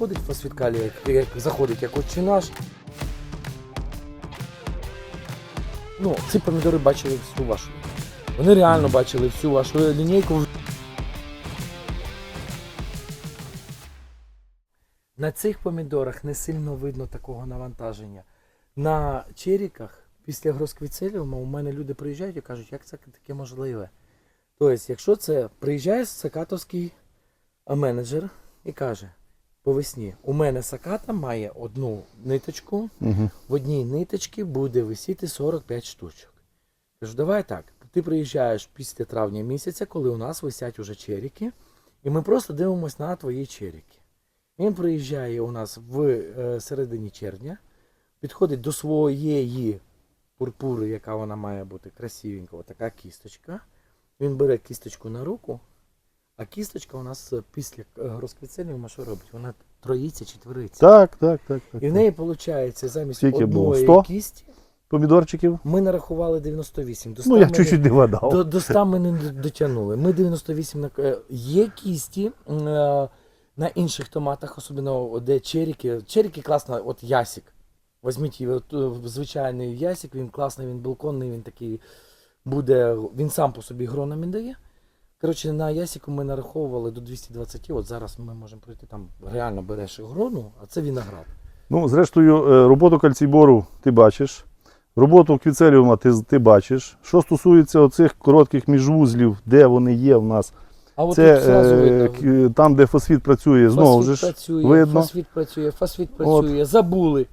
заходить фосфіт калія, як, як заходить як отче наш. Ну, ці помідори бачили всю вашу. Вони реально бачили всю вашу лінійку. На цих помідорах не сильно видно такого навантаження. На черіках після гросквіцеліума у мене люди приїжджають і кажуть, як це таке можливе. Тобто, якщо це приїжджає сакатовський менеджер і каже по весні, у мене саката має одну ниточку, Угу. в одній ниточці буде висіти 45 штучок. Кажу, давай так. Ти приїжджаєш після травня місяця, коли у нас висять уже черіки, і ми просто дивимося на твої черіки. Він приїжджає у нас в е, середині червня, підходить до своєї пурпури, яка вона має бути красивенька, така кісточка. Він бере кісточку на руку, а кісточка у нас е, після е, розквіцеліума що робить? Вона троїться, четвериться. Так, так, так. так. І в неї виходить замість Скільки було? одної 100? кісті Помідорчиків. ми нарахували 98. До 100 Ну, я ми чуть-чуть не, не вгадав. до, до 100 ми не дотягнули. Ми 98 на е, є кісті е, на інших томатах, особливо де черіки. Черіки класно, от ясік. Візьміть його, от, е, звичайний ясік, він класний, він балконний, він такий буде, він сам по собі гронами дає. Коротше, на ясіку ми нараховували до 220, от зараз ми можемо пройти там, реально береш грону, а це виноград. Ну, зрештою, е, роботу кальційбору ти бачиш. Роботу квіцеліума ти, ти бачиш. Що стосується оцих коротких міжвузлів, де вони є в нас, А от це зразу е, там, де фосфіт працює, знову Фосфіт ж працює, видно. фосфіт працює, фосфіт працює, забули.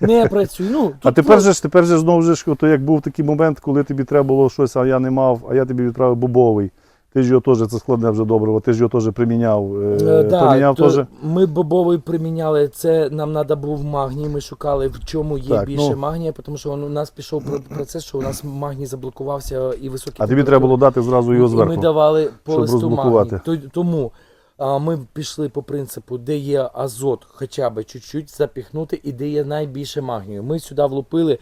Не працює. Ну, А тепер же ж тепер же знову ж, то як був такий момент, коли тобі треба було щось, а я не мав, а я тобі відправив бобовий. Ти ж його теж, це складне вже добриво, ти ж його теж приміняв. е, Е, да, приміняв то теж. Ми бобовий приміняли, це нам треба був магній, ми шукали, в чому є Так, більше ну. магнія, тому що он- у нас пішов про- процес, що у нас магній заблокувався і високі А тобі треба було дати зразу його І зверху. Ми давали по щоб листу розблокувати. магній. То- Тому ми пішли по принципу, де є азот, хоча б чуть-чуть запіхнути, і де є найбільше магнію. Ми сюди влупили.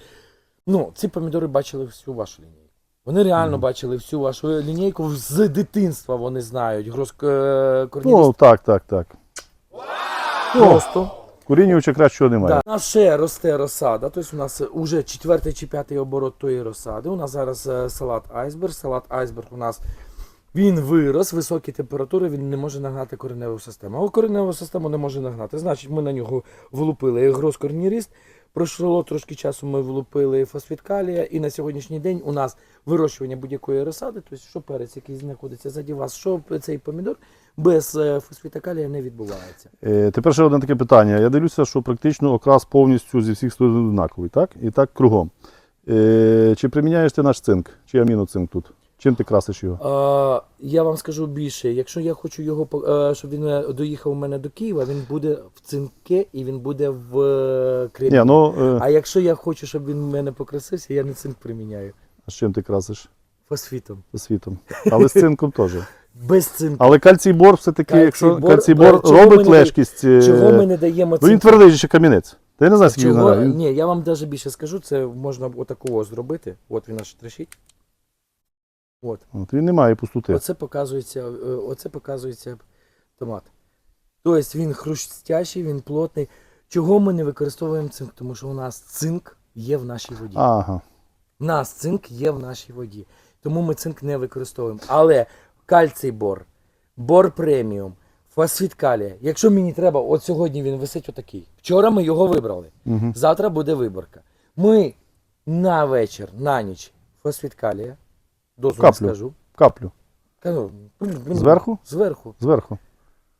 Ну, ці помідори бачили всю вашу лінійку. Вони реально бачили всю вашу лінійку з дитинства. Вони знають. Гроз е, Ну, так, так, так. просто. Корінювача кращого немає. Да. У нас ще росте розсада. Тобто у нас вже четвертий чи п'ятий оборот тої розсади. У нас зараз е, салат айсберг. Салат айсберг у нас він вирос, високі температури, він не може нагнати кореневу систему. А кореневу систему не може нагнати. Значить, ми на нього влупили гроскорній ріст. Пройшло трошки часу, ми влупили фосфіт калія, і на сьогоднішній день у нас вирощування будь-якої розсади, тобто що перець, який знаходиться заді вас, що цей помідор, без е, фосфіта калія не відбувається. Е, тепер ще одне таке питання. Я дивлюся, що практично окрас повністю зі всіх сторон однаковий, так? І так кругом. Е, чи приміняєш ти наш цинк, чи аміноцинк тут? Чим ти красиш його? Е, я вам скажу більше. Якщо я хочу його е, щоб він е, доїхав у мене до Києва, він буде в цинке і він буде в е, Кремлі. Ні, ну, е, А якщо я хочу, щоб він у мене покрасився, я не цинк приміняю. а з чим ти красиш? Фосфітом. Світом. Але з цинком теж. Без цинку. Але кальцій бор все-таки, якщо Кальцій-бор, кальцій бор чого ми робить не- лежкість. е, Чого ми не даємо Ну він цинку? твердий ще камінець. Ти не знаєш, скільки він Чого? грає. Він- Ні, я вам навіть більше скажу, це можна отакого зробити. От він аж трещить. От. От, він не має пустоти. Оце показується, е, оце показується томат. Тобто він хрустящий, він плотний. Чого ми не використовуємо цинк? Тому що у нас цинк є в нашій воді. Ага. У нас цинк є в нашій воді. Тому ми цинк не використовуємо. Але кальцій бор, бор преміум, фосфіт калія. Якщо мені треба, от сьогодні він висить отакий. Вчора ми його вибрали. Угу. Завтра буде виборка. Ми на вечір, на ніч фосфіт калія. Дозу не Каплю. скажу. Каплю. Кажу, Зверху? Зверху. Зверху.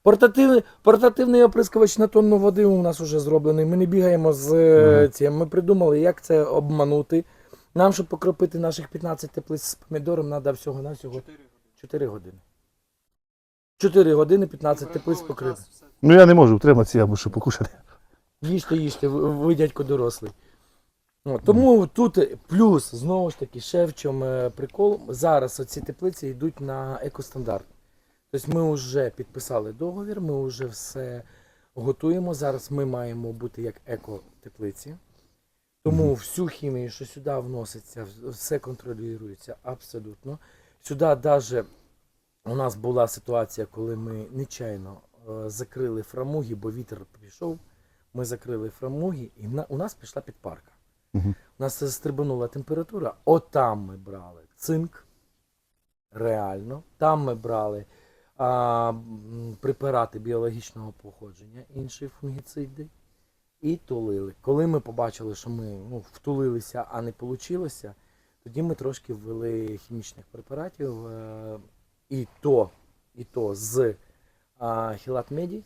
Портативний, портативний оприскувач на тонну води у нас вже зроблений. Ми не бігаємо з е, цим. Ми придумали, як це обманути. Нам, щоб покропити наших 15 теплиць з помідором, треба всього-навсього 4 години. 4 години 15 теплиць покрити. Ну я не можу втриматися, я мушу покушати. Їжте, їжте, ви, ви дядько дорослий. От, тому тут плюс, знову ж таки, ще в чому е, прикол. Зараз оці теплиці йдуть на екостандарт. Тобто ми вже підписали договір, ми вже все готуємо. Зараз ми маємо бути як еко-теплиці. Тому всю хімію, що сюди вноситься, все контролюється абсолютно. Сюди навіть у нас була ситуація, коли ми нечайно е, закрили фрамуги, бо вітер пішов. Ми закрили фрамуги, і у нас пішла підпарка. У нас стрибанула температура. Отам ми брали цинк. Реально. Там ми брали а, препарати біологічного походження, інші фунгіциди, і тулили. Коли ми побачили, що ми ну, втулилися, а не вийшло, тоді ми трошки ввели хімічних препаратів, е, і то, і то з хілатмеді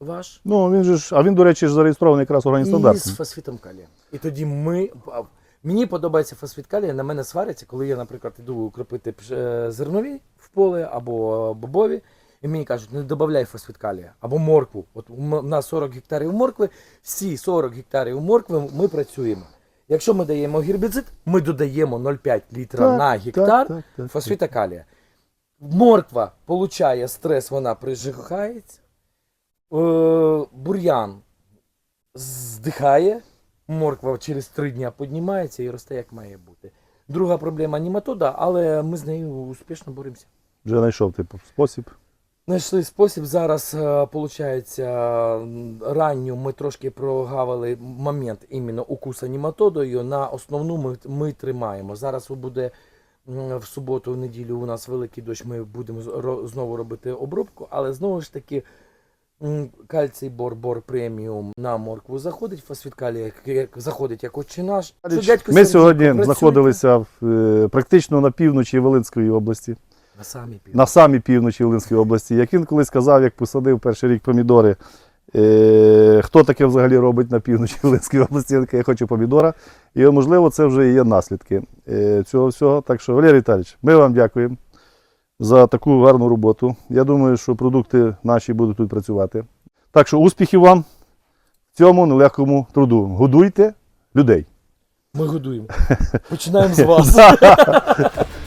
ваш. Ну, він же ж, а він, до речі, ж зареєстрований якраз І з фосфітом калія. І тоді ми. а, Мені подобається фосфіт калія, на мене сваряться, коли я, наприклад, іду укропити пш- е, зернові в поле або бобові, і мені кажуть, не додай фосфіт калія або моркву. От у м- у нас 40 гектарів моркви, всі 40 гектарів моркви ми працюємо. Якщо ми даємо гербіцид, ми додаємо 0,5 літра Так, на гектар так, так, фосфіта калія. Морква получає стрес, вона прижигається. Е, бур'ян здихає, морква через три дні піднімається і росте, як має бути. Друга проблема німатода, але ми з нею успішно боремося. Вже знайшов типу спосіб. Знайшли спосіб. Зараз, виходить, ранню ми трошки прогавили момент іменно укуса німатодою. На основну ми, ми тримаємо. Зараз буде в суботу, в неділю у нас великий дощ, ми будемо знову робити обробку, але знову ж таки. Кальцій бор бор преміум на моркву заходить, фосфіт калія як- заходить як отче наш. Ми сьогодні знаходилися в, е, практично на півночі Волинської області, на самі пів. на самій півночі Волинської області. Як він колись казав, як посадив перший рік помідори, е, хто таке взагалі робить на півночі Волинської області, каже, я хочу помідора. І можливо, це вже і є наслідки е, цього всього. Так що, Валерій Віталійович, ми вам дякуємо за таку гарну роботу. Я думаю, що продукти наші будуть тут працювати. Так що успіхів вам в цьому нелегкому труду. Годуйте людей. Ми годуємо. Починаємо з вас.